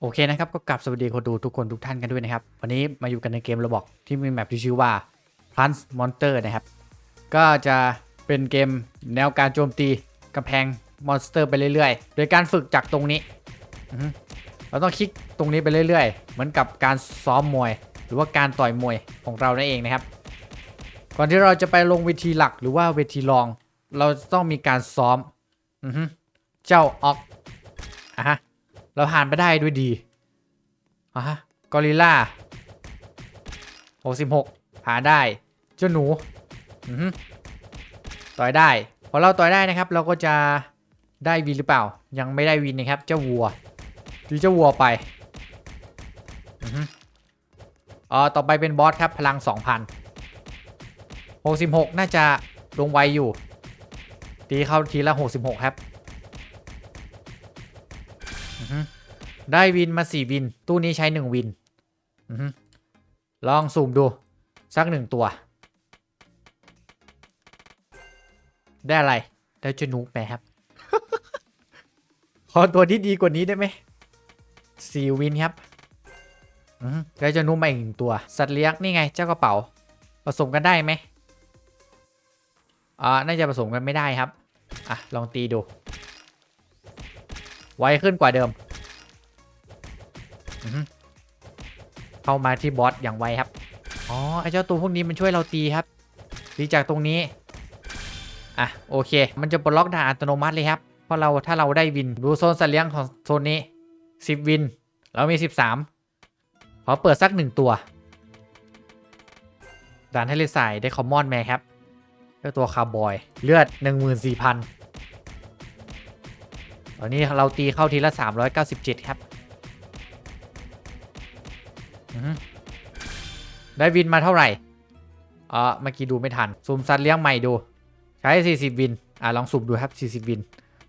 โอเคนะครับก็กลับสวัสดีคนดูทุกคนทุกท่านกันด้วยนะครับ วันนี้มาอยู่กันในเกมระบอกที่มีแมปที่ชื่อว่า Plants Monster นะครับ ก็จะเป็นเกมแนวการโจมตีกำแพงมอนสเตอร์ไปเรื่อยๆ โดยการฝึกจากตรงนี้ เราต้องคลิกตรงนี้ไปเรื่อยๆ เหมือนกับการซ้อมมวย หรือว่าการต่อยมวยของเรานั่นเองนะครับ ก่อนที่เราจะไปลงเวทีหลักหรือว่าเวทีรอง เราต้องมีการซ้อมอเจ้าออกอะฮะ เราผ่านไปได้ด้วยดีอะฮะกอริลล่า66ผ่านได้เจ้าหนูอือฮึต่อยได้พอเราต่อยได้นะครับ เราก็จะได้วินหรือเปล่า ยังไม่ได้วินนะครับ เจ้าวัวดูเจ้าวัวไปอ๋อต่อไปเป็นบอสครับ พลัง 2,000 66 น่าจะลงไวอยู่ ตีเข้าทีละ 66 ครับ ได้วินมา4วิน ตู้นี้ใช้1วินอือฮึลองสุ่มดู สักหนึ่งตัว ได้อะไร ได้จนุกแมครับ ขอตัวที่ดีกว่านี้ได้ไหมสี่วินครับได้จนุกมาอีกหนึ่งตัว สัตว์เลี้ยงนี่ไง เจ้ากระเป๋า ผสมกันได้ไหมอ่าน่าจะผสมกันไม่ได้ครับ อะ ลองตีดู ไวขึ้นกว่าเดิม เข้ามาที่บอสอย่างไวครับ อ๋อไอเจ้าตัวพวกนี้มันช่วยเราตีครับ ตีจากตรงนี้ อะโอเค มันจะปลดล็อกด่านอัตโนมัติเลยครับ เพราะเราถ้าเราได้วินดูโซนสัตว์เลี้ยงของโซนนี้ 10 วิน เรามี 13 ขอเปิดสักหนึ่งตัวด่านให้เลสายได้คอมมอนแมครับเจ้าตัวคาร์บอยเลือด 14,000ตอนนี้เราตีเข้าทีละ 397 ครับ ได้วินมาเท่าไหร่เออเมื่อกี้ดูไม่ทันสุ่มสัตว์เลี้ยงใหม่ดู ใช้ 40 วิน อะ ลองสุ่มดูครับ 40 วิน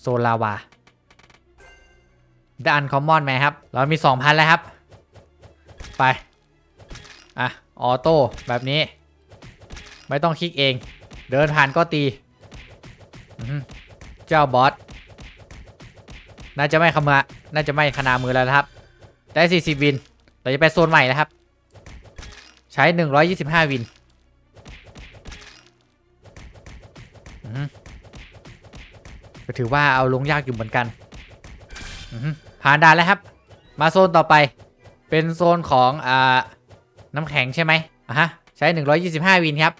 โซลาวาได้อันคอมมอนไหมครับ เรามี 2,000 แล้วครับ ไป อะ ออโต้แบบนี้ ไม่ต้องคลิกเอง เดินผ่านก็ตี เจ้าบอส น่าจะไม่ขมาน่าจะไม่ขนามือแล้วครับ ได้ 40 วิน เราจะไปโซนใหม่แล้วครับ ใช้125วินอือฮึก็ถือว่าเอาลงยากอยู่เหมือนกัน ผ่านด่านแล้วครับ มาโซนต่อไป เป็นโซนของอ่าน้ำแข็งใช่ไหมอะฮะ ใช้125วินครับ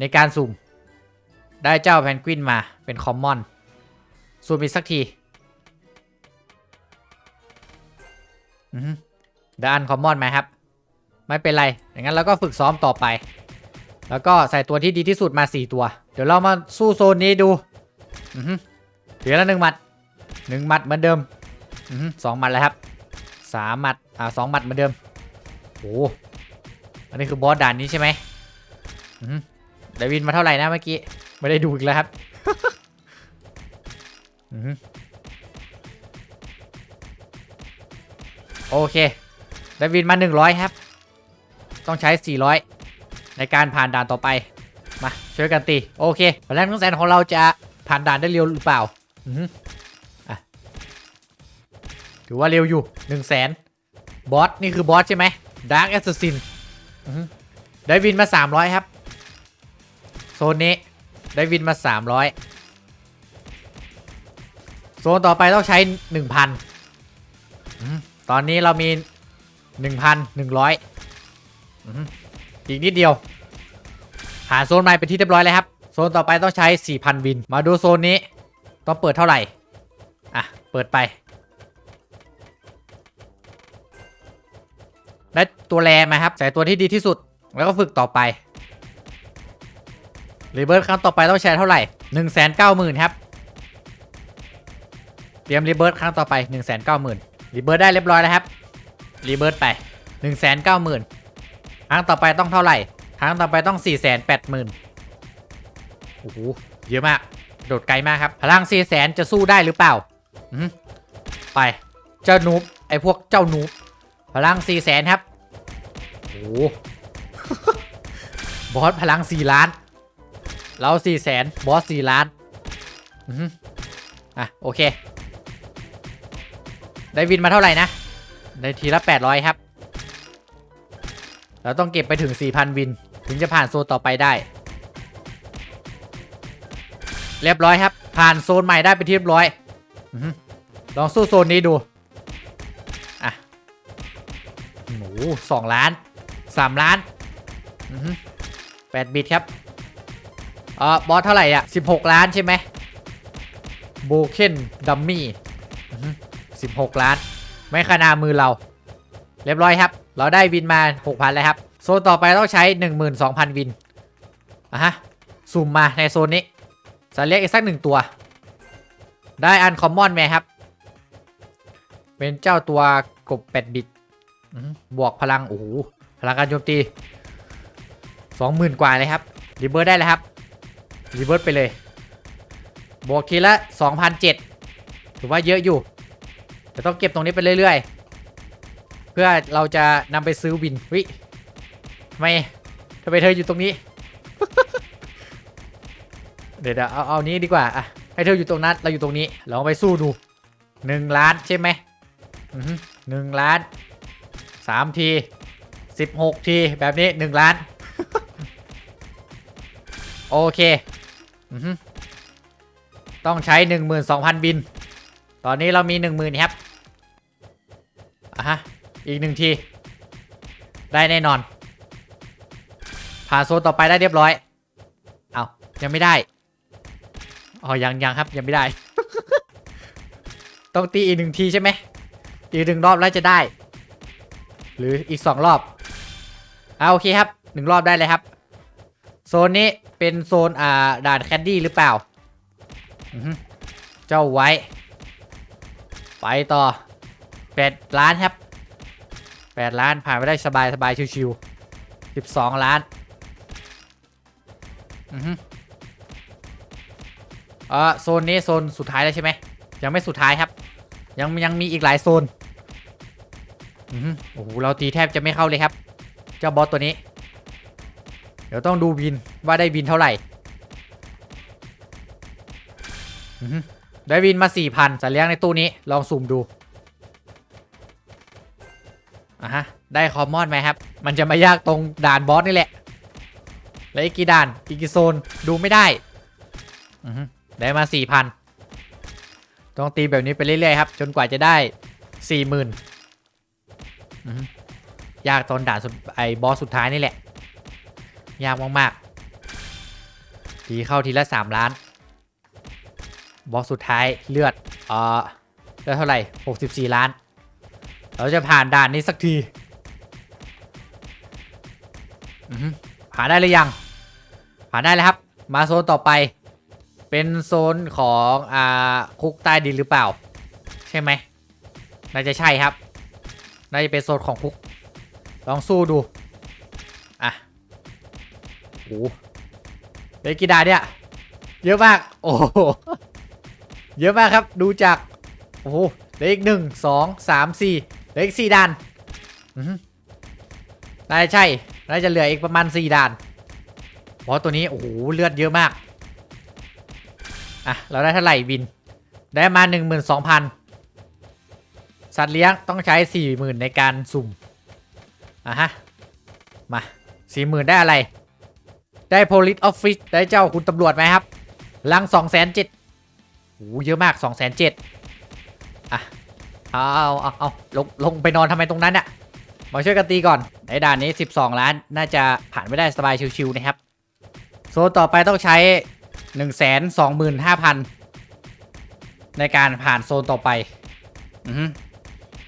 ในการสุ่ม ได้เจ้าแพนกวินมาเป็นคอมมอนสุ่มอีกสักที อือ ฮึได้อันคอมมอนไหมครับ ไม่เป็นไร อย่างนั้นเราก็ฝึกซ้อมต่อไป แล้วก็ใส่ตัวที่ดีที่สุดมา 4 ตัว เดี๋ยวเรามาสู้โซนนี้ดูอือฮึถือละหนึ่งหมัดหนึ่งหมัดเหมือนเดิมสองหมัดแล้วครับสามหมัดอ่าสองหมัดเหมือนเดิมโอ้อันนี้คือบอสด่านนี้ใช่ไหมอือฮึได้วินมาเท่าไหร่นะเมื่อกี้ ไม่ได้ดูอีกแล้วครับโอเค ได้วินมา 100 ครับ ต้องใช้ 400 ในการผ่านด่านต่อไป มาช่วยกันตี โอเคผลแรกทั้งแสนของเราจะผ่านด่านได้เร็วหรือเปล่าอืออะถือว่าเร็วอยู่ 1 0 0 0 0แสนบอส นี่คือบอสใช่ไหมดาร์กแอสซัสซินได้วินมา 300 ครับ โซนนี้ ได้วินมา 300 โซนต่อไปต้องใช้ 1,000ตอนนี้เรามี 1,100อือฮึอีกนิดเดียวผ่าโซนใหม่ไปนที่เรียบร้อยแล้วครับ โซนต่อไปต้องใช้4,000วิน มาดูโซนนี้ ต้องเปิดเท่าไหร่ อะ เปิดไป ได้ตัวแรมาครับ ใส่ตัวที่ดีที่สุด แล้วก็ฝึกต่อไปรีเบิร์ตครั้งต่อไปต้องใช้เท่าไหร่190,000ครับ เตรียมรีเบิร์ตครั้งต่อไป190,000รีเบิร์ตได้เรียบร้อยแล้วครับ รีเบิร์ตไป190,000ครั้งต่อไปต้องเท่าไหร่ครั้งต่อไปต้อง480,000โอ้โหเยอะมาก โดดไกลมากครับ พลัง400,000จะสู้ได้หรือเปล่าอไป เจ้านูบไอพวกเจ้านูบพลัง400,000ครับโอ้โหบอสพลัง4ล้าน เรา400,000บอส4ล้านอะโอเค ได้วินมาเท่าไหร่นะ ได้ทีละ 800 ครับ เราต้องเก็บไปถึง 4,000 วิน ถึงจะผ่านโซนต่อไปได้ เรียบร้อยครับ ผ่านโซนใหม่ได้ไปที่เรียบร้อย ลองสู้โซนนี้ดู อะโอ้โหสองล้านสามล้านแปดบิตครับเออบอสเท่าไหร่อะสิบหกล้านใช่ไหมโบเคนดัมมี่สิบหกล้าน ไม่ขนามือเรา เรียบร้อยครับ เราได้วินมา6,000แล้วครับ โซนต่อไปต้องใช้ 12,000 วินอะฮะซูมมาในโซนนี้สัตว์เลี้ยงอีกสักหนึ่งตัว ได้อันคอมมอนไหมครับ เป็นเจ้าตัวกบเป็ดบิดบวกพลัง โอ้โห พลังการโจมตี20,000กว่าเลยครับ รีเบิร์ดได้แล้วครับ รีเบิร์ดไปเลย บวกทีละ2,007ถือว่าเยอะอยู่ แต่ต้องเก็บตรงนี้ไปเรื่อยๆ เพื่อเราจะนำไปซื้อวินวิทำไมทำไมเธออยู่ตรงนี้ เดี๋ยวเอาเอานี้ดีกว่าอะให้เธออยู่ตรงนั้นเราอยู่ตรงนี้ลองไปสู้ดูหนึ่งล้านใช่ไหมหนึ่งล้านสามทีสิบหกทีแบบนี้หนึ่งล้าน โอเคต้องใช้หนึ่งหมื่นสองพันบิน ตอนนี้เรามีหนึ่งหมื่นครับ อะฮะ อีกหนึ่งที ได้แน่นอน ผ่านโซนต่อไปได้เรียบร้อย เอายังไม่ได้ อ๋อ ยังยังครับ ยังไม่ได้ ต้องตีอีกหนึ่งทีใช่ไหม อีกหนึ่งรอบแล้วจะได้ หรืออีกสองรอบเอาโอเคครับหนึ่งรอบได้เลยครับ โซนนี้เป็นโซนอ่าด่านแคดดี้หรือเปล่า เจ้าไว้ ไปต่อ แปดล้านครับแปดล้านผ่านไปได้สบายสบายชิวๆสิบสองล้านอือฮึเออโซนนี้โซนสุดท้ายแล้วใช่ไหมยังไม่สุดท้ายครับ ยังยังมีอีกหลายโซนอือฮึโอ้โหเราตีแทบจะไม่เข้าเลยครับ เจ้าบอสตัวนี้ เดี๋ยวต้องดูบินว่าได้บินเท่าไหร่อือฮึได้บินมา4,000สัตว์เลี้ยงในตู้นี้ลองสุ่มดู ได้คอมมอนไหมครับ มันจะมายากตรงด่านบอสนี่แหละ แล้วอีกกี่ด่าน อีกกี่โซน ดูไม่ได้ ได้มา4,000ต้องตีแบบนี้ไปเรื่อยๆครับ จนกว่าจะได้40,000อือฮึยากตอนด่านไอ้บอสสุดท้ายนี่แหละ ยากมากๆตีเข้าทีละ3ล้าน บอสสุดท้ายเลือดเออเลือดเท่าไหร่64ล้าน เราจะผ่านด่านนี้สักที อือฮึผ่านได้หรือยังผ่านได้แล้วครับ มาโซนต่อไป เป็นโซนของอ่าคุกใต้ดินหรือเปล่า ใช่ไหมน่าจะใช่ครับ น่าจะเป็นโซนของคุก ลองสู้ดู อะโอ้เหลยกี่ดานเนี่ย เยอะมาก โอ้โหเยอะมากครับ ดูจาก โอ้โหเหลืออีกหนึ่งสองสามสี่เหลืออีกสี่ด่านอือหือน่าจะใช่ น่าจะเหลืออีกประมาณสี่ด่านเพราะตัวนี้ โอ้โห เลือดเยอะมาก อะ เราได้เท่าไหร่วิน ได้มาหนึ่งหมื่นสองพันสัตว์เลี้ยงต้องใช้สี่หมื่นในการสุ่ม อะฮะ มาสี่หมื่นได้อะไร ได้ police office ได้เจ้าคุณตำรวจไหมครับ ลังสองแสนเจ็ดโอ้เยอะมาก2องแสนเจ็ดอะเอาเอาเอาเอาลงลงไปนอนทำไมตรงนั้นเนี่ยมาช่วยกันตีก่อน ในด่านนี้ 12 ล้านน่าจะผ่านไม่ได้สบายชิวๆนะครับ โซนต่อไปต้องใช้ 1 2 5 0 0 0 ในการผ่านโซนต่อไปอ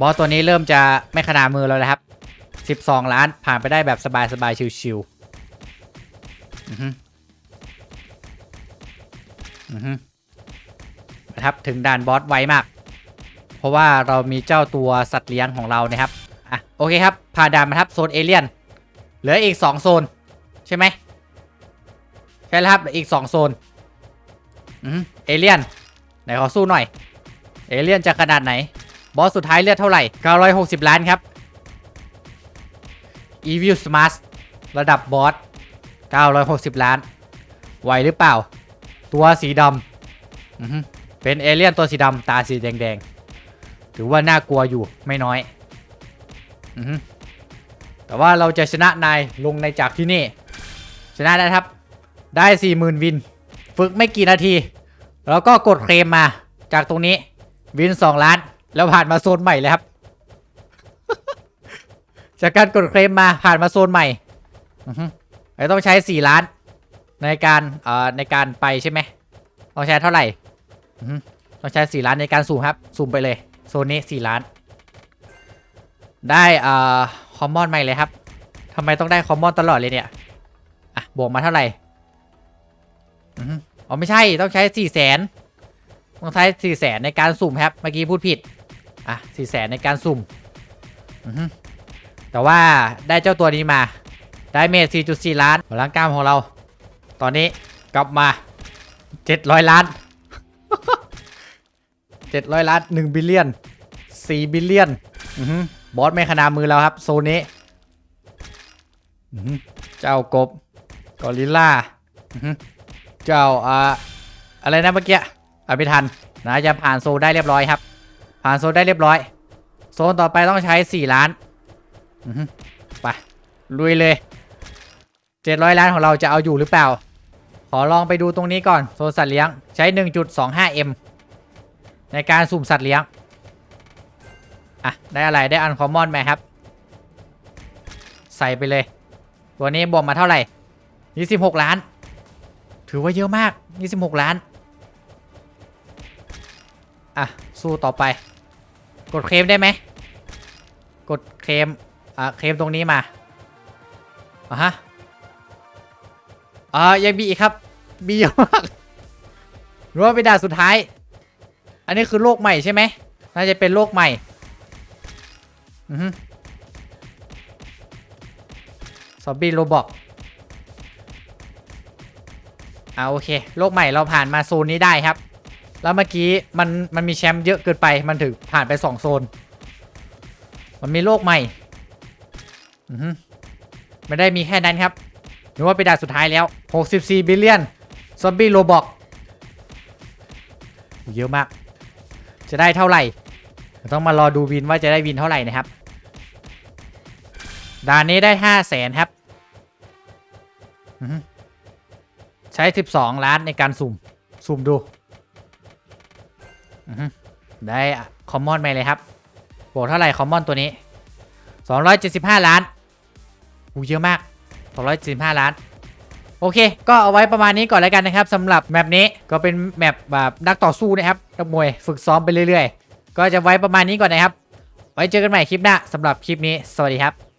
บอสตัวนี้เริ่มจะไม่ขนาดมือแล้วนะครับ 12 ล้านผ่านไปได้แบบสบายๆชิวๆอือฮึอือฮึนะครับถึงด่านบอสไวมาก เพราะว่าเรามีเจ้าตัวสัตว์เลี้ยงของเรานะครับ อะโอเคครับผ่านด่านมาครับโซนเอเลียนเหลืออีก 2 โซน ใช่ไหมใช่แล้วครับเหลืออีก 2 โซนอืมเอเลียนไหนขอสู้หน่อย เอเลียนจะขนาดไหน บอสสุดท้ายเลือดเท่าไหร่ 960 ล้านครับ Evil Smart ระดับบอส 960 ล้าน ไหวหรือเปล่า ตัวสีดำเป็นเอเลี่ยนตัวสีดำตาสีแดงๆ ถือว่าน่ากลัวอยู่ไม่น้อย แต่ว่าเราจะชนะนายลงในจากที่นี่ ชนะได้ครับ ได้สี่หมื่นวิน ฝึกไม่กี่นาที แล้วก็กดเคลมมาจากตรงนี้ วินสองล้าน แล้วผ่านมาโซนใหม่เลยครับ จากการกดเคลมมาผ่านมาโซนใหม่อือฮึแล้วต้องใช้สี่ล้าน ในการเอ่อในการไปใช่ไหมต้องใช้เท่าไหร่อือฮึต้องใช้สี่ล้านในการสุ่มครับ สุ่มไปเลย โซนนี้สี่ล้าน ได้อ่อคอมมอนใหม่เลยครับทำไมต้องได้คอมมอนตลอดเลยเนี่ย อะบวกมาเท่าไหร่อ๋อไม่ใช่ต้องใช้สี่แสนต้องใช้สี่แสนในการสุ่มครับ เมื่อกี้พูดผิด อะสี่แสนในการสุ่มอืแต่ว่าได้เจ้าตัวนี้มา ได้เมจ4.4 ล้านพลังกล้ามของเรา ตอนนี้กลับมา 700 ล้าน 700 ล้าน 1 บิลเลียน 4 บิลเลียน อือ บอสไม่ขนามือเราครับ โซนนี้เจ้ากบกอริลลาเจ้าอ่าอะไรนะเมื่อกี้อะไม่ทันนะจะผ่านโซนได้เรียบร้อยครับ ผ่านโซนได้เรียบร้อย โซนต่อไปต้องใช้4ล้านไปลุยเลย700ล้านของเราจะเอาอยู่หรือเปล่า ขอลองไปดูตรงนี้ก่อน โซนสัตว์เลี้ยงใช้ 1.25m ในการสุ่มสัตว์เลี้ยง อะ ได้อะไรได้อันคอมมอนไหมครับ ใส่ไปเลย ตัวนี้บวกมาเท่าไหร่ 26 ล้าน ถือว่าเยอะมาก 26 ล้าน อะ สู้ต่อไป กดเคลมได้ไหม กดเคลมอะเคลมตรงนี้มาอะฮะอ่ายังมีอีกครับ มีเยอะมากหรือว่าเป็นด่านสุดท้าย อันนี้คือโลกใหม่ใช่ไหมน่าจะเป็นโลกใหม่ ซอมบี้โรบอกอ่าโอเค โลกใหม่เราผ่านมาโซนนี้ได้ครับ แล้วเมื่อกี้มันมันมีแชมป์เยอะเกินไป มันถึงผ่านไปสองโซน มันมีโลกใหม่ อือฮึไม่ได้มีแค่นั้นครับหรือว่าเป็นด่านสุดท้ายแล้ว 64 บิลเลียน ซอมบี้โรบอกเยอะมาก จะได้เท่าไหร่ ต้องมารอดูวินว่าจะได้วินเท่าไหร่นะครับ ด่านนี้ได้5 0 0แสนครับอือฮึใช้12ล้านในการสุ่ม สุ่มดู ได้คอมมอนไปเลยครับบวกเท่าไหร่คอมมอนตัวนี้275ล้านอูเยอะมาก275ล้านโอเค ก็เอาไว้ประมาณนี้ก่อนแล้วกันนะครับสำหรับแมปนี้ก็เป็นแมปแบบนักต่อสู้นะครับนักมวยฝึกซ้อมไปเรื่อย ๆ ก็จะไว้ประมาณนี้ก่อนนะครับ ไว้เจอกันใหม่คลิปหน้าสำหรับคลิปนี้ สวัสดีครับ